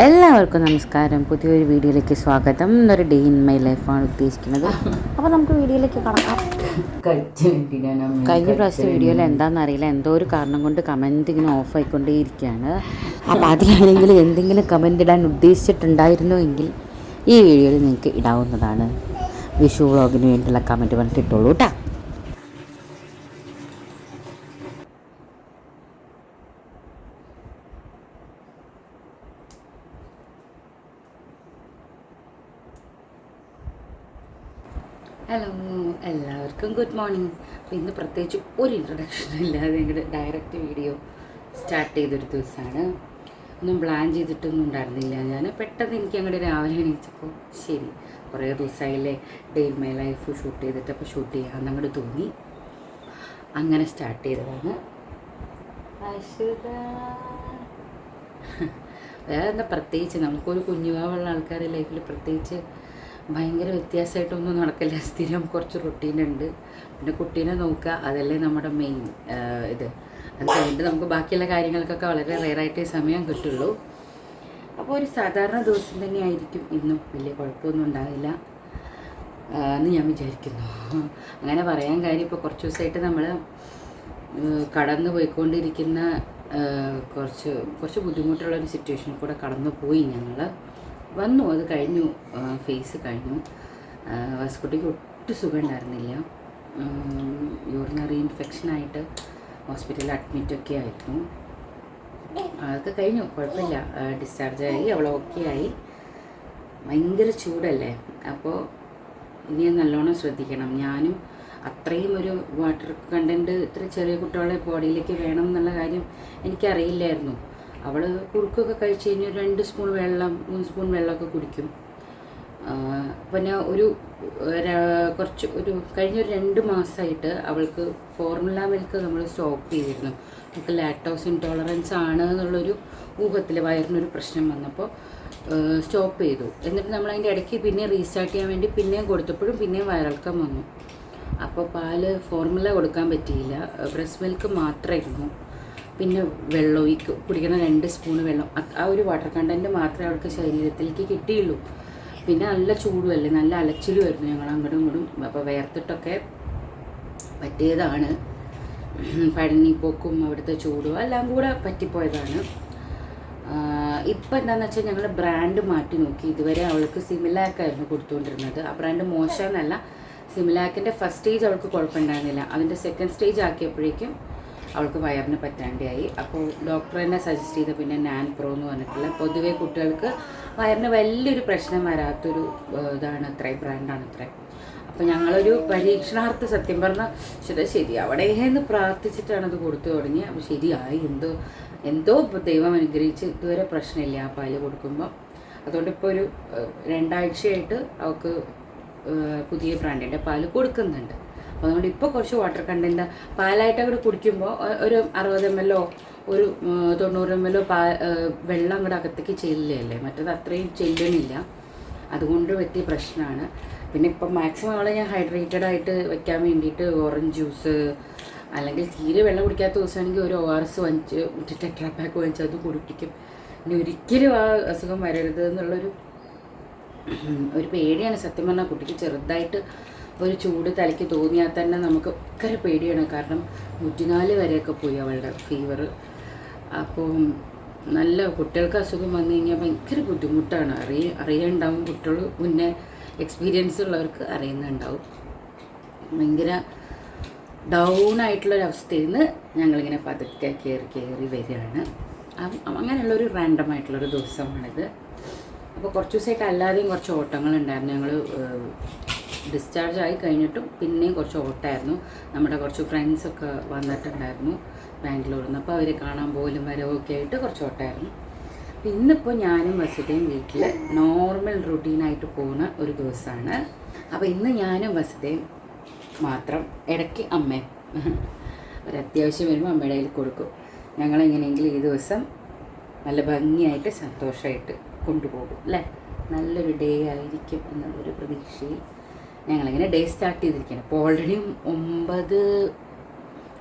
എല്ലാവർക്കും നമസ്കാരം. പുതിയൊരു വീഡിയോയിലേക്ക് സ്വാഗതം. എന്നൊരു ഡേ ഇൻ മൈ ലൈഫാണ് ഉദ്ദേശിക്കുന്നത്. അപ്പോൾ നമുക്ക് വീഡിയോയിലേക്ക് കടക്കാം. കഴിഞ്ഞ പ്രാവശ്യത്തെ വീഡിയോയിൽ എന്താണെന്ന് അറിയില്ല. എന്തോ ഒരു കാരണം കൊണ്ട് കമന്റ് ഇങ്ങനെ ഓഫ് ആയിക്കൊണ്ടേ ഇരിക്കുകയാണ് അപ്പോൾ അതിലാണെങ്കിൽ എന്തെങ്കിലും കമന്റ് ഇടാൻ ഉദ്ദേശിച്ചിട്ടുണ്ടായിരുന്നു എങ്കിൽ ഈ വീഡിയോയിൽ നിങ്ങൾക്ക് ഇടാവുന്നതാണ്. വിഷു വ്ളോഗിന് വേണ്ടിയുള്ള കമന്റ് പറഞ്ഞിട്ട് ഇട്ടോളൂ കേട്ടോ ഹലോ എല്ലാവർക്കും ഗുഡ് മോർണിംഗ് അപ്പോൾ ഇന്ന് പ്രത്യേകിച്ച് ഒരു ഇൻട്രൊഡക്ഷൻ ഇല്ലാതെ ഞങ്ങളുടെ ഡയറക്റ്റ് വീഡിയോ സ്റ്റാർട്ട് ചെയ്തൊരു ദിവസമാണ് ഒന്നും പ്ലാൻ ചെയ്തിട്ടൊന്നും ഉണ്ടായിരുന്നില്ല. ഞാൻ പെട്ടെന്ന് എനിക്ക് അങ്ങോട്ട് രാവിലെ എണീച്ചപ്പോൾ ശരി കുറേ ദിവസമായില്ലേ day in my life shoot ചെയ്തിട്ട് അപ്പോൾ ഷൂട്ട് ചെയ്യാമെന്ന് അങ്ങോട്ട് തോന്നി. അങ്ങനെ സ്റ്റാർട്ട് ചെയ്തതാണ്. വേറെ എന്താ പ്രത്യേകിച്ച്? നമുക്കൊരു കുഞ്ഞുവാവുള്ള ആൾക്കാരുടെ ലൈഫിൽ പ്രത്യേകിച്ച് ഭയങ്കര വ്യത്യാസമായിട്ടൊന്നും നടക്കില്ല. സ്ഥിരം കുറച്ച് റൊട്ടീൻ ഉണ്ട്. പിന്നെ കുട്ടീനെ നോക്കുക അതല്ലേ നമ്മുടെ മെയിൻ ഇത്. അത് കഴിഞ്ഞിട്ട് നമുക്ക് ബാക്കിയുള്ള കാര്യങ്ങൾക്കൊക്കെ വളരെ റെയറായിട്ടേ സമയം കിട്ടുള്ളൂ. അപ്പോൾ ഒരു സാധാരണ ദിവസം തന്നെ ആയിരിക്കും. ഇന്നും വലിയ കുഴപ്പമൊന്നും ഉണ്ടാവില്ല. എന്ന് ഞാൻ വിചാരിക്കുന്നു. അങ്ങനെ പറയാൻ കാര്യം ഇപ്പോൾ കുറച്ച് ദിവസമായിട്ട് നമ്മൾ കടന്നു പോയിക്കൊണ്ടിരിക്കുന്ന കുറച്ച് കുറച്ച് കുറച്ച് ബുദ്ധിമുട്ടുള്ളൊരു സിറ്റുവേഷനിൽ കൂടെ കടന്നു പോയി ഞങ്ങൾ വന്നു. അത് കഴിഞ്ഞു. ഫേസ് കഴിഞ്ഞു. വാസ്കുട്ടിക്ക് ഒട്ടും സുഖം ഉണ്ടായിരുന്നില്ല യൂറിനറി ഇൻഫെക്ഷനായിട്ട് ഹോസ്പിറ്റലിൽ അഡ്മിറ്റൊക്കെ ആയിരുന്നു. അതൊക്കെ കഴിഞ്ഞു. കുഴപ്പമില്ല. ഡിസ്ചാർജ് ആയി. അവൾ ഓക്കെ ആയി. ഭയങ്കര ചൂടല്ലേ? അപ്പോൾ ഇനി നല്ലോണം ശ്രദ്ധിക്കണം. ഞാനും അത്രയും ഒരു വാട്ടർ കണ്ടന്റ് ഇത്ര ചെറിയ കുട്ടികളെ ബോഡിയിലേക്ക് വേണം എന്നുള്ള കാര്യം എനിക്കറിയില്ലായിരുന്നു. അവൾ കുറുക്കൊക്കെ കഴിച്ച് കഴിഞ്ഞ് ഒരു രണ്ട് സ്പൂൺ വെള്ളം മൂന്ന് സ്പൂൺ വെള്ളമൊക്കെ കുടിക്കും. പിന്നെ ഒരു കുറച്ച് ഒരു കഴിഞ്ഞ ഒരു രണ്ട് മാസമായിട്ട് അവൾക്ക് ഫോർമുല മിൽക്ക് നമ്മൾ സ്റ്റോപ്പ് ചെയ്തിരുന്നു. അവൾക്ക് ലാക്ടോസ് ഇൻടോളറൻസ് ആണ് എന്നുള്ളൊരു ഊഹത്തിൽ വയറിനൊരു പ്രശ്നം വന്നപ്പോൾ സ്റ്റോപ്പ് ചെയ്തു. എന്നിട്ട് നമ്മൾ അതിന്റെ ഇടയ്ക്ക് പിന്നെ റീസ്റ്റാർട്ട് ചെയ്യാൻ വേണ്ടി പിന്നെയും കൊടുത്തപ്പോഴും പിന്നെയും വയറിളക്കം വന്നു. അപ്പോൾ പാൽ ഫോർമുല കൊടുക്കാൻ പറ്റിയില്ല. ബ്രസ്റ്റ് മിൽക്ക് മാത്രമായിരുന്നു. പിന്നെ വെള്ളം ഈ കുടിക്കുന്ന രണ്ട് സ്പൂൺ വെള്ളം. ആ ഒരു വാട്ടർ കണ്ടന്റ് മാത്രമേ അവർക്ക് ശരീരത്തിലേക്ക് കിട്ടിയുള്ളൂ. പിന്നെ നല്ല ചൂടുമല്ലേ നല്ല അലച്ചിലുമായിരുന്നു ഞങ്ങൾ അങ്ങോട്ടും ഇങ്ങോട്ടും. അപ്പോൾ വേർത്തിട്ടൊക്കെ പറ്റിയതാണ്. പഴനിപ്പോക്കും അവിടുത്തെ ചൂടും എല്ലാം കൂടെ പറ്റിപ്പോയതാണ്. ഇപ്പം എന്താണെന്ന് വെച്ചാൽ ഞങ്ങൾ ബ്രാൻഡ് മാറ്റി നോക്കി. ഇതുവരെ അവൾക്ക് സിമിലാക്കായിരുന്നു കൊടുത്തുകൊണ്ടിരുന്നത് ആ ബ്രാൻഡ് മോശമെന്നല്ല സിമിലാക്കിന്റെ ഫസ്റ്റ് സ്റ്റേജ് അവൾക്ക് കുഴപ്പമുണ്ടായിരുന്നില്ല. അതിന്റെ സെക്കൻഡ് സ്റ്റേജ് ആക്കിയപ്പോഴേക്കും അവൾക്ക് വയറിന് പറ്റാണ്ടായി. അപ്പോൾ ഡോക്ടർ തന്നെ സജസ്റ്റ് ചെയ്ത പിന്നെ നാൻ പ്രോ എന്ന് പറഞ്ഞിട്ടുള്ള പൊതുവെ കുട്ടികൾക്ക് വയറിന് വലിയൊരു പ്രശ്നം വരാത്തൊരു ഇതാണ് അത്രേ ബ്രാൻഡാണ് അത്ര അപ്പോൾ ഞങ്ങളൊരു പരീക്ഷണാർത്ഥ സത്യം പറഞ്ഞാൽ ശരി ശരി അവിടെ എന്ന് പ്രാർത്ഥിച്ചിട്ടാണ് അത് കൊടുത്തു തുടങ്ങി അപ്പോൾ ശരിയായി. എന്തോ എന്തോ ദൈവം അനുഗ്രഹിച്ച് ഇതുവരെ പ്രശ്നമില്ല ആ പാൽ കൊടുക്കുമ്പോൾ അതുകൊണ്ട് ഇപ്പോൾ ഒരു രണ്ടാഴ്ചയായിട്ട് അവൾക്ക് പുതിയ ബ്രാൻഡിന്റെ പാൽ കൊടുക്കുന്നുണ്ട്. അതുകൊണ്ട് ഇപ്പോൾ കുറച്ച് വാട്ടർ കണ്ടന്റ് പാലായിട്ട് അങ്ങോട്ട് കുടിക്കുമ്പോൾ ഒരു അറുപത് എം എല്ലോ ഒരു തൊണ്ണൂറ് എം എല്ലോ പാ വെള്ളം അങ്ങോട്ട് അകത്തേക്ക് ചെല്ലുകയല്ലേ മറ്റത് അത്രയും ചെല്ലണില്ല. അതുകൊണ്ട് പറ്റിയ പ്രശ്നമാണ് പിന്നെ ഇപ്പം മാക്സിമം അവളെ ഞാൻ ഹൈഡ്രേറ്റഡ് ആയിട്ട് വെക്കാൻ വേണ്ടിയിട്ട് ഓറഞ്ച് ജ്യൂസ് അല്ലെങ്കിൽ തീരെ വെള്ളം കുടിക്കാത്ത ദിവസമാണെങ്കിൽ ഒരു ഒ ആർ എസ് വാങ്ങിച്ച് ടെട്രാ പാക്ക് വാങ്ങിച്ച് അത് കുടിപ്പിക്കും. ഇനി ഒരിക്കലും ആ അസുഖം വരരുത് എന്നുള്ളൊരു ഒരു പേടിയാണ്. സത്യം പറഞ്ഞാൽ കുട്ടിക്ക് ചെറുതായിട്ട് ഒരു ചൂട് തലയ്ക്ക് തോന്നിയാൽ തന്നെ നമുക്ക് ഒക്കെ പേടിയാണ്. കാരണം നൂറ്റിനാല് വരെയൊക്കെ പോയി അവളുടെ ഫീവർ അപ്പോൾ നല്ല കുട്ടികൾക്ക് അസുഖം വന്നു കഴിഞ്ഞാൽ ഭയങ്കര ബുദ്ധിമുട്ടാണ്. അറിയ അറിയാനുണ്ടാവും കുട്ടികൾ മുന്നേ എക്സ്പീരിയൻസ് ഉള്ളവർക്ക് അറിയുന്നുണ്ടാവും. ഭയങ്കര ഡൗൺ ആയിട്ടുള്ളൊരവസ്ഥയിൽ നിന്ന് ഞങ്ങളിങ്ങനെ പതുക്കെ കയറി കയറി വരികയാണ്. അങ്ങനെയുള്ള അങ്ങനെയുള്ളൊരു റാൻഡം ആയിട്ടുള്ളൊരു ദിവസമാണിത്. അപ്പോൾ കുറച്ച് ദിവസമായിട്ട് അല്ലാതെയും കുറച്ച് ഓട്ടങ്ങളുണ്ടായിരുന്നു. ഞങ്ങൾ ഡിസ്ചാർജ് ആയി കഴിഞ്ഞിട്ടും പിന്നെയും കുറച്ച് ഓട്ടമായിരുന്നു നമ്മുടെ കുറച്ച് ഫ്രണ്ട്സൊക്കെ വന്നിട്ടുണ്ടായിരുന്നു ബാംഗ്ലൂരിൽ നിന്ന്. അപ്പോൾ അവരെ കാണാൻ പോലും വരവൊക്കെ ആയിട്ട് കുറച്ച് ഓട്ടമായിരുന്നു അപ്പം ഇന്നിപ്പോൾ ഞാനും വസുതയും വീട്ടിൽ നോർമൽ റുട്ടീനായിട്ട് പോകുന്ന ഒരു ദിവസമാണ്. അപ്പോൾ ഇന്ന് ഞാനും വസുതയും മാത്രം ഇടയ്ക്ക് അമ്മയും ഒരു അത്യാവശ്യം വരുമ്പോൾ അമ്മയുടെ കയ്യിൽ കൊടുക്കും. ഞങ്ങളെങ്ങനെയെങ്കിലും ഈ ദിവസം നല്ല ഭംഗിയായിട്ട് സന്തോഷമായിട്ട് കൊണ്ടുപോകും അല്ലേ? നല്ലൊരു ഡേ ആയിരിക്കും എന്നുള്ളൊരു പ്രതീക്ഷയിൽ ഞങ്ങളിങ്ങനെ ഡേ സ്റ്റാർട്ട് ചെയ്തിരിക്കുകയാണ്. അപ്പോൾ ഓൾറെഡി ഒമ്പത്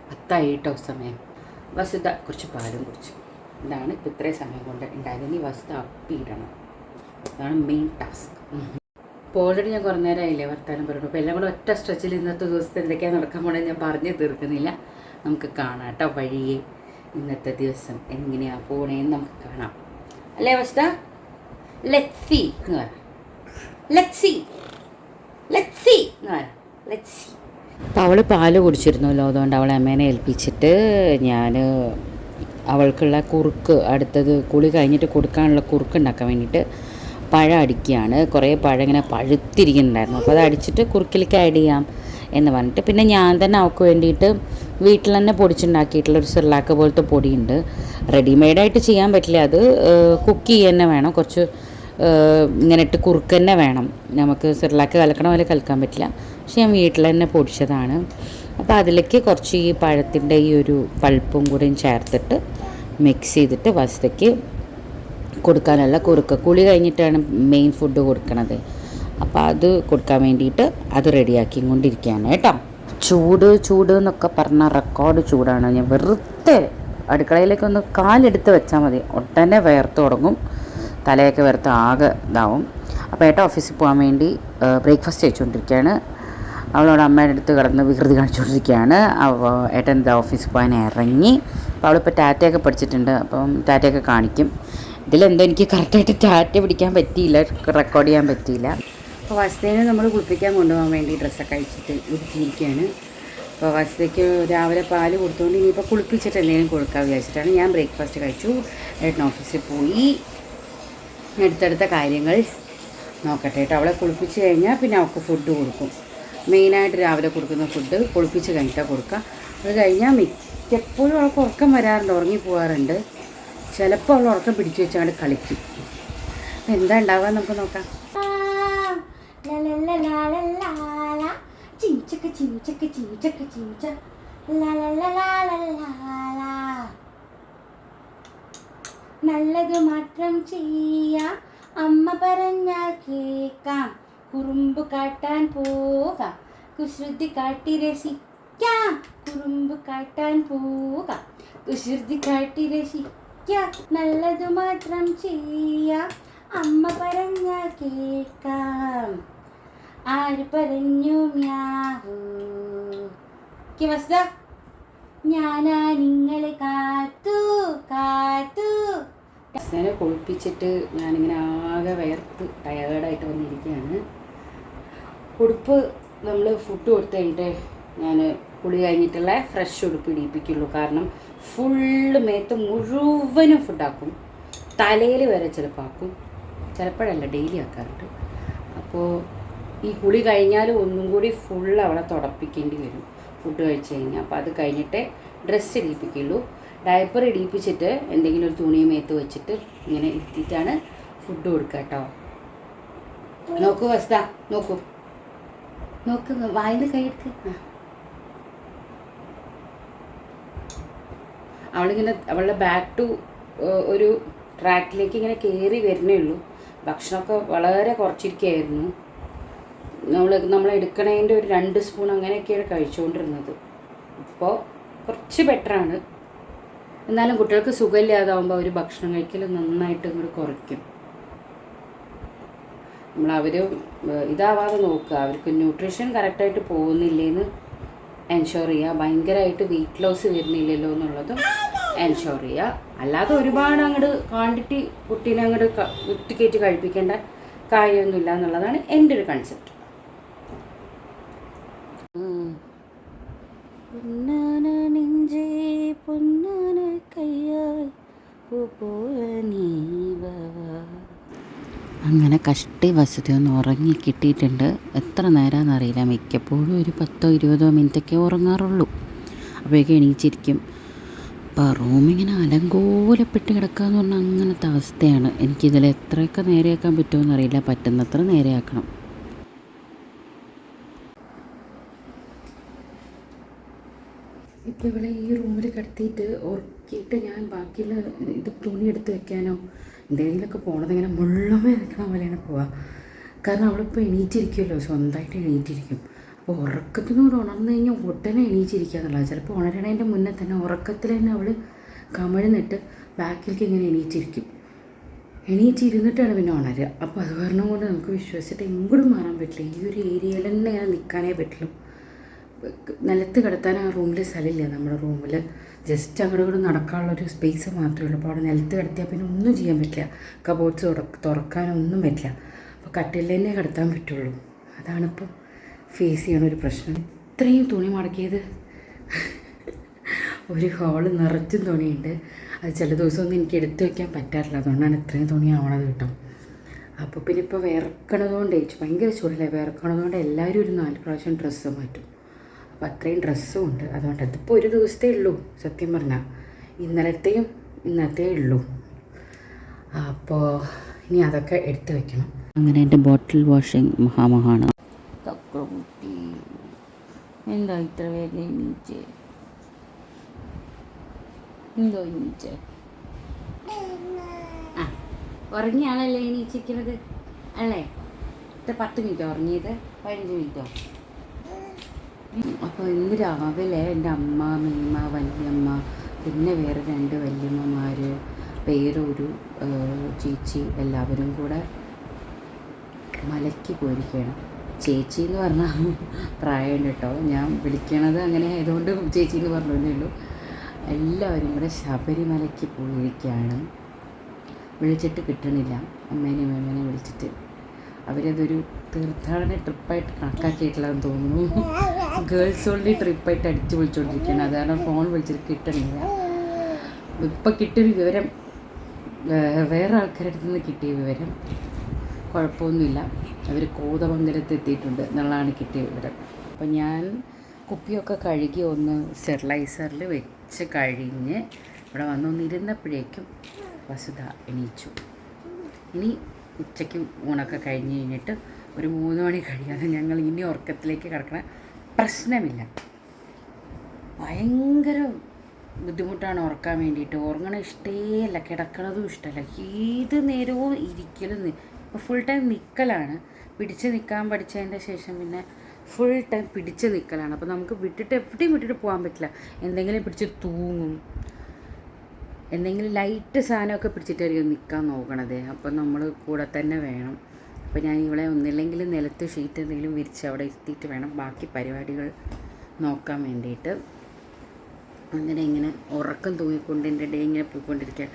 പത്തായിട്ടോ സമയം. വസുത കുറച്ച് പാലും കുടിച്ചു. ഇതാണ് ഇപ്പം ഇത്രയും സമയം കൊണ്ട് ഉണ്ടായത് ഇനി വസ്തു അപ്പിയിടണം അതാണ് മെയിൻ ടാസ്ക് ഇപ്പോൾ ഓൾറെഡി ഞാൻ കുറേ നേരമായില്ലേ വർത്താനം പറഞ്ഞു അപ്പോൾ എല്ലാം കൂടെ ഒറ്റ സ്ട്രെച്ചിൽ ഇന്നത്തെ ദിവസത്തെ എന്തൊക്കെയാണ് നടക്കാൻ പോണേ ഞാൻ പറഞ്ഞു തീർക്കുന്നില്ല. നമുക്ക് കാണാം കേട്ടോ വഴിയെ ഇന്നത്തെ ദിവസം എങ്ങനെയാണ് പോണേന്ന് നമുക്ക് കാണാം. അല്ലേ വസ്ത ലെറ്റ്സി എന്ന് പറയാം ലെറ്റ്സി അവൾ പാൽ കുടിച്ചിരുന്നല്ലോ അതുകൊണ്ട് അവളെ അമ്മേനെ ഏൽപ്പിച്ചിട്ട് ഞാൻ അവൾക്കുള്ള കുറുക്ക് അടുത്തത് കുളി കഴിഞ്ഞിട്ട് കൊടുക്കാനുള്ള കുറുക്ക് ഉണ്ടാക്കാൻ വേണ്ടിയിട്ട് പഴം അടിക്കുകയാണ്. കുറേ പഴം ഇങ്ങനെ പഴുത്തിരിക്കുന്നുണ്ടായിരുന്നു. അപ്പോൾ അത് അടിച്ചിട്ട് കുറുക്കിലേക്ക് ആഡ് ചെയ്യാം എന്ന് പറഞ്ഞിട്ട്. പിന്നെ ഞാൻ തന്നെ അവൾക്ക് വേണ്ടിയിട്ട് വീട്ടിൽ തന്നെ പൊടിച്ചുണ്ടാക്കിയിട്ടുള്ള ഒരു സിർലാക്ക പോലത്തെ പൊടിയുണ്ട്. റെഡിമെയ്ഡായിട്ട് ചെയ്യാൻ പറ്റില്ല അത്. കുക്ക് ചെയ്യുക തന്നെ വേണം. കുറച്ച് ഇങ്ങനെ ഇട്ട് കുറുക്ക് തന്നെ വേണം. നമുക്ക് സിർലാക്ക് കലക്കണ പോലെ കലക്കാൻ പറ്റില്ല. പക്ഷെ ഞാൻ വീട്ടിൽ തന്നെ പൊടിച്ചതാണ്. അപ്പോൾ അതിലേക്ക് കുറച്ച് ഈ പഴത്തിന്റെ ഈ ഒരു പൾപ്പും കൂടിയും ചേർത്തിട്ട് മിക്സ് ചെയ്തിട്ട് വസ്തുക്ക് കൊടുക്കാനുള്ള കുറുക്ക് കുളി കഴിഞ്ഞിട്ടാണ് മെയിൻ ഫുഡ് കൊടുക്കണത്. അപ്പോൾ അത് കൊടുക്കാൻ വേണ്ടിയിട്ട് അത് റെഡിയാക്കി കൊണ്ടിരിക്കുകയാണ് കേട്ടോ. ചൂട് ചൂട് എന്നൊക്കെ പറഞ്ഞ റെക്കോർഡ് ചൂടാണ്. ഞാൻ വെറുതെ അടുക്കളയിലേക്ക് ഒന്ന് കാലെടുത്ത് വെച്ചാൽ മതി. ഉടനെ വേർത്ത് തുടങ്ങും. തലയൊക്കെ വെറുത്ത് ആകെ ഇതാവും. അപ്പോൾ ഏട്ട ഓഫീസിൽ പോകാൻ വേണ്ടി ബ്രേക്ക്ഫാസ്റ്റ് കഴിച്ചുകൊണ്ടിരിക്കുകയാണ്. അവളോട് അമ്മയുടെ അടുത്ത് കിടന്ന് വികൃതി കാണിച്ചുകൊണ്ടിരിക്കുകയാണ്. അപ്പോൾ ഏട്ടൻ എന്താ ഓഫീസിൽ പോകാൻ ഇറങ്ങി. അപ്പോൾ അവളിപ്പോൾ ടാറ്റയൊക്കെ പഠിച്ചിട്ടുണ്ട്. അപ്പം ടാറ്റയൊക്കെ കാണിക്കും. ഇതിലെന്തോ എനിക്ക് കറക്റ്റായിട്ട് ടാറ്റ പിടിക്കാൻ പറ്റിയില്ല റെക്കോർഡ് ചെയ്യാൻ പറ്റിയില്ല. അപ്പോൾ വസ്തേനെ നമ്മൾ കുളിപ്പിക്കാൻ കൊണ്ടുപോകാൻ വേണ്ടി ഡ്രസ്സൊക്കെ അഴിച്ചിട്ട് ഒരുക്കിയിരിക്കുകയാണ്. അപ്പോൾ വസ്തുക്ക് രാവിലെ പാൽ കൊടുത്തുകൊണ്ട് ഇനിയിപ്പോൾ കുളിപ്പിച്ചിട്ട് എന്തെങ്കിലും കൊടുക്കാൻ വിചാരിച്ചിട്ടാണ് ഞാൻ ബ്രേക്ക്ഫാസ്റ്റ് കഴിച്ചു. ഏട്ടൻ ഓഫീസിൽ പോയി. അടുത്തടുത്ത കാര്യങ്ങൾ നോക്കട്ടെ കേട്ടോ അവളെ കുളിപ്പിച്ച് കഴിഞ്ഞാൽ പിന്നെ അവൾക്ക് ഫുഡ് കൊടുക്കും മെയിനായിട്ട് രാവിലെ കൊടുക്കുന്ന ഫുഡ് കുളിപ്പിച്ച് കഴിഞ്ഞിട്ടാണ് കൊടുക്കുക അത് കഴിഞ്ഞാൽ മിക്കപ്പോഴും അവൾക്ക് ഉറക്കം വരാറുണ്ട് ഉറങ്ങി പോകാറുണ്ട് ചിലപ്പോൾ അവൾ ഉറക്കം പിടിച്ചു വെച്ചാണ്ട് കളിക്കും അപ്പം എന്താ ഉണ്ടാവുക നമുക്ക് നോക്കാം ചിഞ്ചക്ക ചിഞ്ചക്ക ചിഞ്ചക്ക ചിഞ്ച നല്ലത് മാത്രം ചെയ്യാം. അമ്മ പറഞ്ഞാൽ കേൾക്കാം. കുറുമ്പ് കാട്ടാൻ പോകാം. കുശ്രുതി കാട്ടി രസിക്കാം. കുറുമ്പ് കാട്ടാൻ പോകാം. കുശ്രുതി കാട്ടി രസിക്കാം. നല്ലത് മാത്രം ചെയ്യാം. അമ്മ പറഞ്ഞാൽ കേൾക്കാം. ആര് പറഞ്ഞു മ്യാവൂ വസ്ത ഞാനാ നിങ്ങളെ കാത്തു കാത്തു. വസ്തേനെ കുളിപ്പിച്ചിട്ട് ഞാനിങ്ങനെ ആകെ വയർത്ത് ടയേർഡായിട്ട് വന്നിരിക്കുകയാണ്. ഉടുപ്പ് നമ്മൾ ഫുഡ് കൊടുത്തു കഴിഞ്ഞിട്ട് ഞാൻ കുളി കഴിഞ്ഞിട്ടുള്ള ഫ്രഷ് ഉടുപ്പ് ഇടിയിപ്പിക്കുള്ളൂ കാരണം ഫുള്ള് മേത്ത് മുഴുവനും ഫുഡാക്കും തലയിൽ വരെ ചിലപ്പോൾ ആക്കും. ചിലപ്പോഴല്ല ഡെയിലി ആക്കാറുണ്ട്. അപ്പോൾ ഈ കുളി കഴിഞ്ഞാൽ ഒന്നും കൂടി ഫുൾ അവളെ തുടപ്പിക്കേണ്ടി വരും. ഫുഡ് കഴിച്ച് കഴിഞ്ഞാൽ. അപ്പോൾ അത് കഴിഞ്ഞിട്ടേ ഡ്രസ്സ് ഇടിപ്പിക്കുള്ളൂ. ഡയപ്പർ ഇടിയിപ്പിച്ചിട്ട് എന്തെങ്കിലും ഒരു തുണി മേത്ത് വെച്ചിട്ട് ഇങ്ങനെ ഇരുത്തിയിട്ടാണ് ഫുഡ് കൊടുക്കുക കേട്ടോ. നോക്കൂ വസ്ത നോക്കൂ. നോക്ക് വായിന്ന് കൈയെടുക്ക്. അവളിങ്ങനെ അവളുടെ ബാക്ക് ടു ഒരു ട്രാക്കിലേക്ക് ഇങ്ങനെ കയറി വരുന്നേ ഉള്ളൂ. ഭക്ഷണമൊക്കെ വളരെ കുറച്ചിരിക്കുകയായിരുന്നു. നമ്മൾ നമ്മൾ എടുക്കണതിന്റെ ഒരു രണ്ട് സ്പൂൺ അങ്ങനെയൊക്കെയാണ് കഴിച്ചുകൊണ്ടിരുന്നത്. ഇപ്പോൾ കുറച്ച് ബെറ്ററാണ് എന്നാലും കുട്ടികൾക്ക് സുഖമില്ലാതാവുമ്പോൾ അവർ ഭക്ഷണം കഴിക്കൽ നന്നായിട്ട് ഇങ്ങോട്ട് കുറയ്ക്കും. നമ്മൾ അവർ ഇതാവാതെ നോക്കുക. അവർക്ക് ന്യൂട്രീഷൻ കറക്റ്റായിട്ട് പോകുന്നില്ലേന്ന് എൻഷുർ ചെയ്യുക. ഭയങ്കരമായിട്ട് വെയിറ്റ് ലോസ് വരുന്നില്ലല്ലോ എന്നുള്ളതും എൻഷുർ ചെയ്യുക. അല്ലാതെ ഒരുപാട് അങ്ങോട്ട് ക്വാണ്ടിറ്റി കുട്ടീനെ അങ്ങോട്ട് കുത്തിക്കയറ്റി കഴിപ്പിക്കേണ്ട കാര്യമൊന്നുമില്ല എന്നുള്ളതാണ് എന്റെ ഒരു കൺസെപ്റ്റ് പൊന്നാന നെഞ്ചേ പൊന്നാന കയ്യായി അങ്ങനെ കഷ്ടി വസതി ഒന്ന് ഉറങ്ങി കിട്ടിയിട്ടുണ്ട്. എത്ര നേരമാണെന്ന് അറിയില്ല. മിക്കപ്പോഴും ഒരു പത്തോ ഇരുപതോ മിനിറ്റൊക്കെ ഉറങ്ങാറുള്ളൂ. അപ്പോഴേക്കും എണീച്ചിരിക്കും. അപ്പോൾ റൂമിങ്ങനെ അലങ്കോലപ്പെട്ട് കിടക്കുക എന്ന് പറഞ്ഞാൽ അങ്ങനത്തെ അവസ്ഥയാണ്. എനിക്കിതിൽ എത്രയൊക്കെ നേരെയാക്കാൻ പറ്റുമോ അറിയില്ല. പറ്റുന്നത്ര നേരെയാക്കണം. ഇവിടെ ഈ റൂമിൽ കിടത്തിയിട്ട് ഉറക്കിയിട്ട് ഞാൻ ബാക്കിയുള്ള ഇത് തുണി എടുത്ത് വെക്കാനോ എന്തെങ്കിലുമൊക്കെ പോണത് ഇങ്ങനെ മുള്ളമേ നിൽക്കണ പോലെയാണ് പോവാ. കാരണം അവളിപ്പോൾ എണീറ്റിരിക്കുമല്ലോ സ്വന്തമായിട്ട് എണീറ്റിരിക്കും. അപ്പോൾ ഉറക്കത്തിനോട് ഉണർന്നു കഴിഞ്ഞാൽ ഉടനെ എണീച്ചിരിക്കുക എന്നുള്ളത്. ചിലപ്പോൾ ഉണരണേന്റെ മുന്നേ തന്നെ ഉറക്കത്തിൽ തന്നെ അവൾ കമിഴ്ന്നിട്ട് ബാക്കിലേക്ക് ഇങ്ങനെ എണീച്ചിരിക്കും എണീച്ചിരുന്നിട്ടാണ് പിന്നെ ഉണരുക. അപ്പോൾ അത് കാരണം കൊണ്ട് നമുക്ക് വിശ്വസിച്ചിട്ട് എങ്ങോട്ടും മാറാൻ പറ്റില്ല. ഈ ഒരു ഏരിയയിൽ തന്നെ ഇങ്ങനെ നിൽക്കാനേ പറ്റുള്ളൂ. നിലത്ത് കിടത്താൻ ആ റൂമിൽ സ്ഥലമില്ല. നമ്മുടെ റൂമിൽ ജസ്റ്റ് അങ്ങോട്ട് കൂടെ നടക്കാനുള്ളൊരു സ്പേസ് മാത്രമേ ഉള്ളൂ. അപ്പോൾ അവിടെ നിലത്ത് കിടത്തിയാൽ പിന്നെ ഒന്നും ചെയ്യാൻ പറ്റില്ല. കബോർഡ്സ് തുറക്കാനൊന്നും പറ്റില്ല. അപ്പോൾ കട്ടിലിൽ തന്നെ കിടത്താൻ പറ്റുള്ളൂ. അതാണിപ്പോൾ ഫേസ് ചെയ്യണ ഒരു പ്രശ്നം. ഇത്രയും തുണി മടക്കിയത് ഒരു ഹോൾ നിറച്ചും തുണിയുണ്ട്. അത് ചില ദിവസമൊന്നും എനിക്ക് എടുത്തു വയ്ക്കാൻ പറ്റാറില്ല. അതുകൊണ്ടാണ് ഇത്രയും തുണി ആവണത് കേട്ടോ. അപ്പോൾ പിന്നെ ഇപ്പോൾ വിറക്കണതുകൊണ്ട് ഭയങ്കര ചൂടല്ലേ? വിറക്കണതുകൊണ്ട് എല്ലാവരും ഒരു നാല് പ്രാവശ്യം ഡ്രസ്സ് മാറ്റും. അപ്പോൾ അത്രയും ഡ്രസ്സും ഉണ്ട്. അതുകൊണ്ട് അതിപ്പോൾ ഒരു ദിവസത്തേ ഉള്ളൂ സത്യം പറഞ്ഞാൽ ഇന്നലത്തെയും ഇന്നത്തെ ഉള്ളൂ. അപ്പോൾ ഇനി അതൊക്കെ എടുത്തു വെക്കണം. അങ്ങനെ എന്റെ ബോട്ടിൽ വാഷിംഗ് മഹാമഹാണ്. കുട്ടി എന്താ ഇത്ര വേഗം എണീച്ചേ എന്തോ എണീച്ചേ ആ ഉറങ്ങിയാണല്ലേ എണീച്ചിരിക്കുന്നത് അല്ലേ? ഇത് പത്ത് മിനിറ്റോ ഉറങ്ങിയത്? പതിനഞ്ച് മിനിറ്റോ? അപ്പോൾ ഇന്ന് രാവിലെ എന്റെ അമ്മ മീമ വല്യമ്മ പിന്നെ വേറെ രണ്ട് വല്യമ്മമാർ പേരൊരു ചേച്ചി എല്ലാവരും കൂടെ മലക്കി പോയിരിക്കുകയാണ്. ചേച്ചി എന്ന് പറഞ്ഞാൽ പ്രായമുണ്ട് കേട്ടോ. ഞാൻ വിളിക്കണത് അങ്ങനെ ആയതുകൊണ്ട് ചേച്ചി എന്ന് പറഞ്ഞതേ ഉള്ളൂ. എല്ലാവരും കൂടെ ശബരിമലയ്ക്ക് പോയിരിക്കുകയാണ്. വിളിച്ചിട്ട് കിട്ടണില്ല. അമ്മേനെയും അമ്മേനെയും വിളിച്ചിട്ട്. അവരതൊരു തീർത്ഥാടന ട്രിപ്പായിട്ട് കണക്കാക്കിയിട്ടുള്ളതെന്ന് തോന്നുന്നു. ഗേൾസ് ഓൺലി ട്രിപ്പായിട്ട് അടിച്ചു വിളിച്ചുകൊണ്ടിരിക്കുകയാണ് അത് കാരണം ഫോൺ വിളിച്ചിട്ട് കിട്ടണില്ല. ഇപ്പം കിട്ടിയൊരു വിവരം വേറെ ആൾക്കാരുടെ അടുത്ത് നിന്ന് കിട്ടിയ വിവരം കുഴപ്പമൊന്നുമില്ല. അവർ കോതമംഗലത്ത് എത്തിയിട്ടുണ്ട് എന്നുള്ളതാണ് കിട്ടിയ വിവരം. അപ്പോൾ ഞാൻ കുപ്പിയൊക്കെ കഴുകി ഒന്ന് സ്റ്റെറിലൈസറിൽ വെച്ച് കഴിഞ്ഞ് ഇവിടെ വന്നൊന്നിരുന്നപ്പോഴേക്കും വസുധ എണീച്ചു. ഇനി ഉച്ചയ്ക്ക് ഊണൊക്കെ കഴിഞ്ഞ് കഴിഞ്ഞിട്ട് ഒരു മൂന്ന് മണി കഴിയാതെ ഞങ്ങൾ ഇനി ഉറക്കത്തിലേക്ക് കിടക്കണ പ്രശ്നമില്ല. ഭയങ്കര ബുദ്ധിമുട്ടാണ് ഉറക്കാൻ വേണ്ടിയിട്ട്. ഉറങ്ങണ ഇഷ്ടേയല്ല കിടക്കണതും ഇഷ്ടമല്ല ഏത് നേരവും ഇരിക്കലും ഇപ്പോൾ ഫുൾ ടൈം നിൽക്കലാണ് പിടിച്ച് നിൽക്കാൻ പഠിച്ചതിന്റെ ശേഷം പിന്നെ ഫുൾ ടൈം പിടിച്ച് നിൽക്കലാണ് അപ്പോൾ നമുക്ക് വിട്ടിട്ട് എവിടെയും വിട്ടിട്ട് പോകാൻ പറ്റില്ല. എന്തെങ്കിലും പിടിച്ച് തൂങ്ങും. എന്തെങ്കിലും ലൈറ്റ് സാധനമൊക്കെ പിടിച്ചിട്ടായിരിക്കും നിൽക്കാൻ നോക്കണത്. അപ്പം നമ്മൾ കൂടെ തന്നെ വേണം. അപ്പോൾ ഞാൻ ഇവിടെ ഒന്നില്ലെങ്കിൽ നിലത്ത് ഷീറ്റ് എന്തെങ്കിലും വിരിച്ച് അവിടെ എത്തിയിട്ട് വേണം ബാക്കി പരിപാടികൾ നോക്കാൻ വേണ്ടിയിട്ട്. അങ്ങനെ ഇങ്ങനെ ഉറക്കം തൂങ്ങിക്കൊണ്ട് എന്റെ ഡേ ഇങ്ങനെ പോയിക്കൊണ്ടിരിക്കുക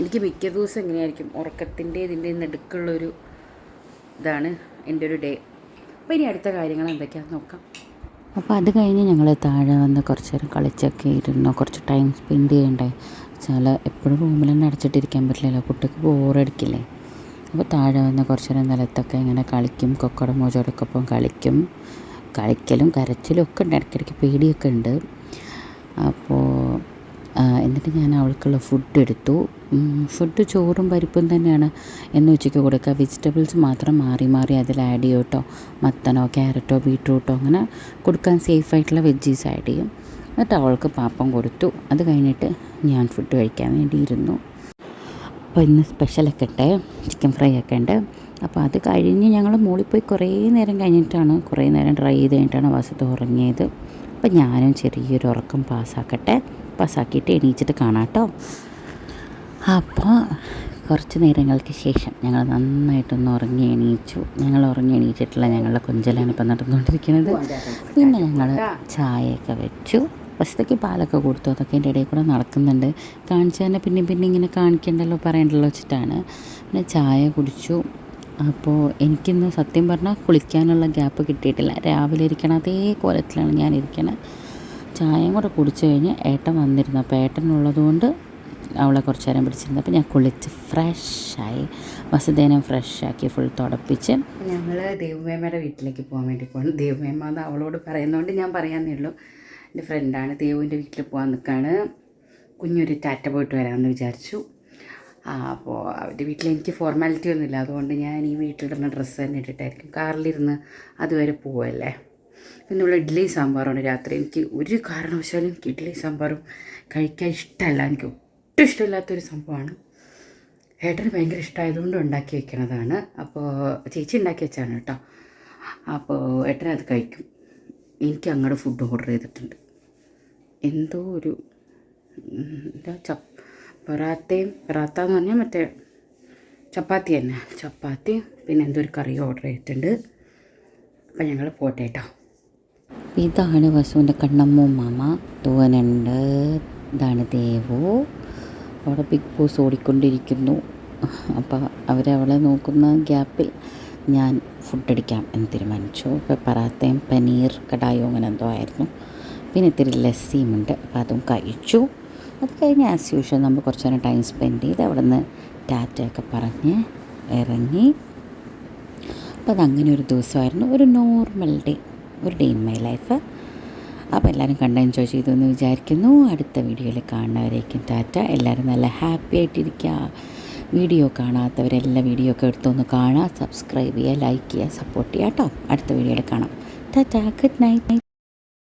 എനിക്ക് മിക്ക ദിവസം എങ്ങനെയായിരിക്കും ഉറക്കത്തിന്റെ ഇതിന്റെ നടുക്കുള്ളൊരു ഇതാണ് എന്റെ ഒരു ഡേ അപ്പോൾ ഇനി അടുത്ത കാര്യങ്ങൾ എന്തൊക്കെയാണെന്ന് നോക്കാം. അപ്പോൾ അത് കഴിഞ്ഞ് ഞങ്ങൾ താഴെ വന്ന് കുറച്ച് നേരം കളിച്ചൊക്കെ ഇരുന്നു. കുറച്ച് ടൈം സ്പെൻഡ് ചെയ്യണ്ടേ. വെച്ചാൽ എപ്പോഴും റൂമിൽ തന്നെ അടച്ചിട്ടിരിക്കാൻ പറ്റില്ലല്ലോ. കുട്ടിക്ക് ബോറടിക്കില്ലേ അപ്പോൾ താഴെ വന്ന കുറച്ച് നേരം നിലത്തൊക്കെ ഇങ്ങനെ കളിക്കും. കൊക്കട മോചോടൊക്കൊപ്പം കളിക്കും. കളിക്കലും കരച്ചിലും ഒക്കെ ഉണ്ട്. ഇടയ്ക്കിടയ്ക്ക് പേടിയൊക്കെ ഉണ്ട്. അപ്പോൾ എന്നിട്ട് ഞാൻ അവൾക്കുള്ള ഫുഡ് എടുത്തു. ഫുഡ് ചോറും പരിപ്പും തന്നെയാണ് എന്ന് ഉച്ചയ്ക്ക് കൊടുക്കുക. വെജിറ്റബിൾസ് മാത്രം മാറി മാറി അതിൽ ആഡ് ചെയ്യും കേട്ടോ. മത്തനോ ക്യാരറ്റോ ബീട്രൂട്ടോ അങ്ങനെ കൊടുക്കാൻ സേഫ് ആയിട്ടുള്ള വെജീസ് ആഡ് ചെയ്യും. എന്നിട്ട് അവൾക്ക് പാപ്പം കൊടുത്തു. അത് കഴിഞ്ഞിട്ട് ഞാൻ ഫുഡ് കഴിക്കാൻ വേണ്ടിയിരുന്നു. അപ്പോൾ ഇന്ന് സ്പെഷ്യലൊക്കെ ഉണ്ട്. ചിക്കൻ ഫ്രൈ ഒക്കെ ഉണ്ട്. അപ്പോൾ അത് കഴിഞ്ഞ് ഞങ്ങൾ മുകളിൽ പോയി കുറേ നേരം കഴിഞ്ഞിട്ടാണ് കുറേ നേരം ട്രൈ ചെയ്ത് കഴിഞ്ഞിട്ടാണ് വസത്ത് ഉറങ്ങിയത്. അപ്പോൾ ഞാനും ചെറിയൊരു ഉറക്കം പാസ്സാക്കട്ടെ പാസ്സാക്കിയിട്ട് എണീച്ചിട്ട് കാണാം കേട്ടോ. അപ്പോൾ കുറച്ച് നേരങ്ങൾക്ക് ശേഷം ഞങ്ങൾ നന്നായിട്ടൊന്ന് ഉറങ്ങി എണീച്ചു. ഞങ്ങൾ ഉറങ്ങി എണീച്ചിട്ടുള്ള ഞങ്ങളുടെ കൊഞ്ചലാണ് ഇപ്പം നടന്നുകൊണ്ടിരിക്കുന്നത്. പിന്നെ ഞങ്ങൾ ചായയൊക്കെ വെച്ചു. ഫസ്റ്റൊക്കെ പാലൊക്കെ കൊടുത്തു. അതൊക്കെ എന്റെ ഇടയിൽ കൂടെ നടക്കുന്നുണ്ട്. കാണിച്ചു തന്നെ പിന്നെ പിന്നെ ഇങ്ങനെ കാണിക്കണ്ടല്ലോ പറയണ്ടല്ലോ വെച്ചിട്ടാണ്. പിന്നെ ചായ കുടിച്ചു. അപ്പോൾ എനിക്കിന്ന് സത്യം പറഞ്ഞാൽ കുളിക്കാനുള്ള ഗ്യാപ്പ് കിട്ടിയിട്ടില്ല. രാവിലെ ഇരിക്കണ അതേ കോലത്തിലാണ് ഞാൻ ഇരിക്കണത് ചായയും കൂടെ കുടിച്ചു കഴിഞ്ഞ് ഏട്ടൻ വന്നിരുന്നു. അപ്പോൾ ഏട്ടനുള്ളത് കൊണ്ട് അവളെ കുറച്ച് നേരം പിടിച്ചിരുന്നു അപ്പോൾ ഞാൻ കുളിച്ച് ഫ്രഷായി വസുദേനം ഫ്രഷാക്കി ഫുൾ തുടപ്പിച്ച്. ഞങ്ങൾ ദേവുമേമ്മയുടെ വീട്ടിലേക്ക് പോകാൻ വേണ്ടി പോകണം ദേവുമേമ്മ എന്ന് അവളോട് പറയുന്നതുകൊണ്ട് ഞാൻ പറയാന്നേ ഉള്ളൂ. എന്റെ ഫ്രണ്ടാണ് ദേവുവിന്റെ വീട്ടിൽ പോകാൻ നിൽക്കുകയാണ്. കുഞ്ഞൊരു ടാറ്റ പോയിട്ട് വരാമെന്ന് വിചാരിച്ചു. അപ്പോൾ അവരുടെ വീട്ടിൽ എനിക്ക് ഫോർമാലിറ്റി ഒന്നുമില്ല. അതുകൊണ്ട് ഞാൻ ഈ വീട്ടിലിടുന്ന ഡ്രസ്സ് തന്നെ ഇട്ടിട്ടായിരിക്കും. കാറിലിരുന്ന് അതുവരെ പോവല്ലേ. പിന്നെ ഉള്ള ഇഡ്ഡലി സാമ്പാറാണ് രാത്രി. എനിക്ക് ഒരു കാരണവശാലും എനിക്ക് ഇഡ്ഡലി സാമ്പാറും കഴിക്കാൻ ഇഷ്ടമല്ല. എനിക്ക് ഒട്ടും ഇഷ്ടമില്ലാത്തൊരു സംഭവമാണ്. ഏട്ടന് ഭയങ്കര ഇഷ്ടമായതുകൊണ്ട് ഉണ്ടാക്കി വെക്കണതാണ്. അപ്പോൾ ചേച്ചി ഉണ്ടാക്കി വെച്ചാണ് കേട്ടോ. അപ്പോൾ അത് കഴിക്കും. എനിക്ക് അങ്ങോട്ട് ഫുഡ് ഓർഡർ ചെയ്തിട്ടുണ്ട്. എന്തോ ഒരു എന്താ ചപ്പ് പൊറാത്തയും പൊറാത്ത എന്ന് പറഞ്ഞാൽ മറ്റേ ചപ്പാത്തി തന്നെ. ചപ്പാത്തി പിന്നെ എന്തോ ഒരു കറി ഓർഡർ ചെയ്തിട്ടുണ്ട്. അപ്പം ഞങ്ങൾ പോട്ടെ കേട്ടോ. ഇതാണ് വസുവിന്റെ കണ്ണമ്മു മാമ തൂവനുണ്ട്. ഇതാണ് ദേവു. അവിടെ ബിഗ് ബോസ് ഓടിക്കൊണ്ടിരിക്കുന്നു. അപ്പോൾ അവരവളെ നോക്കുന്ന ഗ്യാപ്പിൽ ഞാൻ ഫുഡ് അടിക്കാം എന്ന് തീരുമാനിച്ചു. അപ്പോൾ പറാത്തയും പനീർ കടായോ അങ്ങനെ എന്തോ ആയിരുന്നു. പിന്നെ ഇത്തിരി ലസ്സിയുമുണ്ട് അപ്പോൾ അതും കഴിച്ചു. അത് കഴിഞ്ഞ് ആസ് യൂഷ്വൽ നമ്മൾ കുറച്ച് നേരം ടൈം സ്പെൻഡ് ചെയ്ത് അവിടെ നിന്ന് ടാറ്റയൊക്കെ പറഞ്ഞ് ഇറങ്ങി. അപ്പോൾ അതങ്ങനെ ഒരു ദിവസമായിരുന്നു. ഒരു നോർമൽ ഡേ ഒരു ഡേ ഇൻ മൈ ലൈഫ് അപ്പോൾ എല്ലാവരും കണ്ട് എൻജോയ് ചെയ്തു എന്ന് വിചാരിക്കുന്നു. അടുത്ത വീഡിയോയിൽ കാണുന്നവരേക്കും ടാറ്റ. എല്ലാവരും നല്ല ഹാപ്പി ആയിട്ടിരിക്കുക വീഡിയോ കാണാത്തവരെല്ലാം വീഡിയോ ഒക്കെ എടുത്തൊന്ന് കാണുക സബ്സ്ക്രൈബ് ചെയ്യുക ലൈക്ക് ചെയ്യുക സപ്പോർട്ട് ചെയ്യുക കേട്ടോ അടുത്ത വീഡിയോയിൽ കാണാം. Tata good night